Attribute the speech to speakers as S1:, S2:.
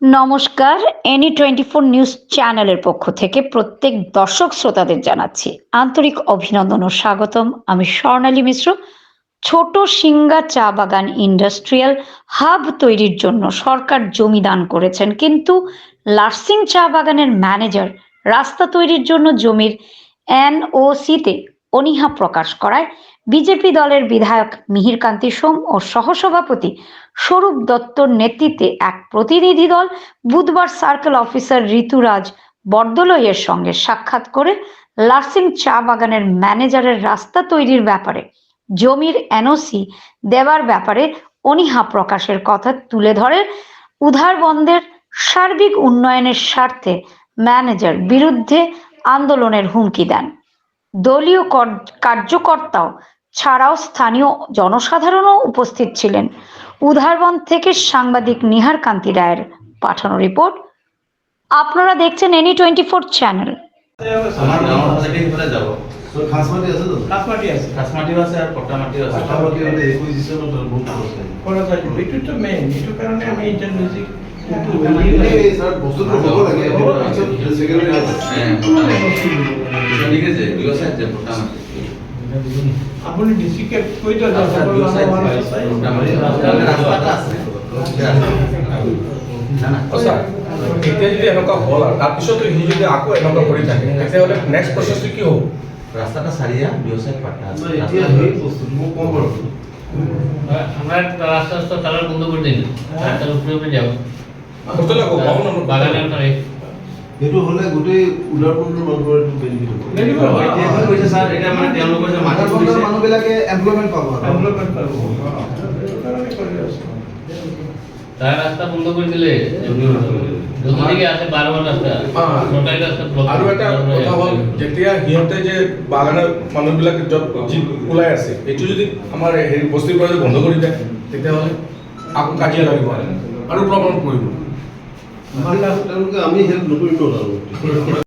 S1: নমস্কার, any twenty four news চ্যানেলের পক্ষ থেকে প্রত্যেক দর্শক শ্রোতাদের জানাচ্ছি আন্তরিক অভিনন্দন ও স্বাগতম। আমি স্বর্ণালী মিশ্র, ছোট সিঙ্গা চা বাগান ইন্ডাস্ট্রিয়াল হাব তৈরির জন্য সরকার জমি দান করেছেন, কিন্তু লার্সিং চা বাগানের ম্যানেজার রাস্তা তৈরির জন্য জমির এনওসিতে অনীহা প্রকাশ করায় বিজেপি দলের বিধায়ক মিহিরকান্তি সোম ও সহসভাপতি স্বরূপ দত্তর নেতৃত্বে এক প্রতিনিধি দল বুধবার সার্কেল অফিসার ঋতুরাজ বর্দলইয়ের সঙ্গে সাক্ষাৎ করে লার্সিং চা বাগানের ম্যানেজারের রাস্তা তৈরির ব্যাপারে, জমির এনওসি দেওয়ার ব্যাপারে অনীহা প্রকাশের কথা তুলে ধরে উধারবন্দের সার্বিক উন্নয়নের স্বার্থে ম্যানেজার বিরুদ্ধে আন্দোলনের হুমকি দেন। দলীয় কর- কার্যকর্তাও ছাড়াও স্থানীয় জনসাধারণও উপস্থিত ছিলেন। উধারবন্দ থেকে সাংবাদিক নিহার কান্তি রায়ের পাঠানো রিপোর্ট। আপনারা দেখছেন এনি টোয়েন্টি ফোর চ্যানেল।
S2: হয়
S3: ঠিক আছে। যে পট্টা মাটি
S4: আপুনি বেছিকে কৈ দিয়ক
S3: রাস্তা দুই সাইড পট্টা মাটি তাহলে রাস্তাটা আছে। না না।
S5: সঁচা এতিয়া যদি এনেকুৱা হ'ল আৰু তাৰপিছতো সি যদি আকৌ এনেকুৱা কৰি থাকে তেতিয়াহ'লে নেক্সট প্ৰচেছটো কি হ'ব?
S3: রাস্তাটা সারিয়া দুই সাইড পাট্টা আছে।
S2: এতিয়া সেই বস্তুটো মোক কম বাৰু
S6: আমরা রাস্তা রাস্তা তালার বন্ধ করে দিন তার উপরে উপরে যাব।
S5: করতে লাগব পাবো না
S6: বাগানের
S2: সেইটো হ'লে গোটেই উদাৰপূৰ্ণৰ মানুহৰ বেনিফিট হ'ব
S3: এতিয়া কৈছে স্যার এটা মানে তেওঁলোকৰ যে মাটি কৰিছে
S2: মানুহবিলাকে এমপ্লয়মেণ্ট পাব।
S4: ডেভেলপমেণ্ট পাব। কৰি
S6: তার রাস্তা বন্ধ করে দিলে যতদিকে আছে বারবার রাস্তা
S5: হ্যাঁ।
S6: সরকারি রাস্তা ব্লক
S5: আৰু এটা কথা হ'ল যেতিয়া সিহঁতে যে বাগানৰ মানুহবিলাকে য'ত যি ওলাই আছে এইটো যদি আমাৰ হেৰি বস্তিৰ পৰা যদি বন্ধ কৰি দিয়ে তেতিয়াহ'লে আকৌ কাজিয়া লাগিব। আৰু প্ৰব্লেম পৰিব।
S2: তেওঁলোকে আমি হেল্প নকৰিম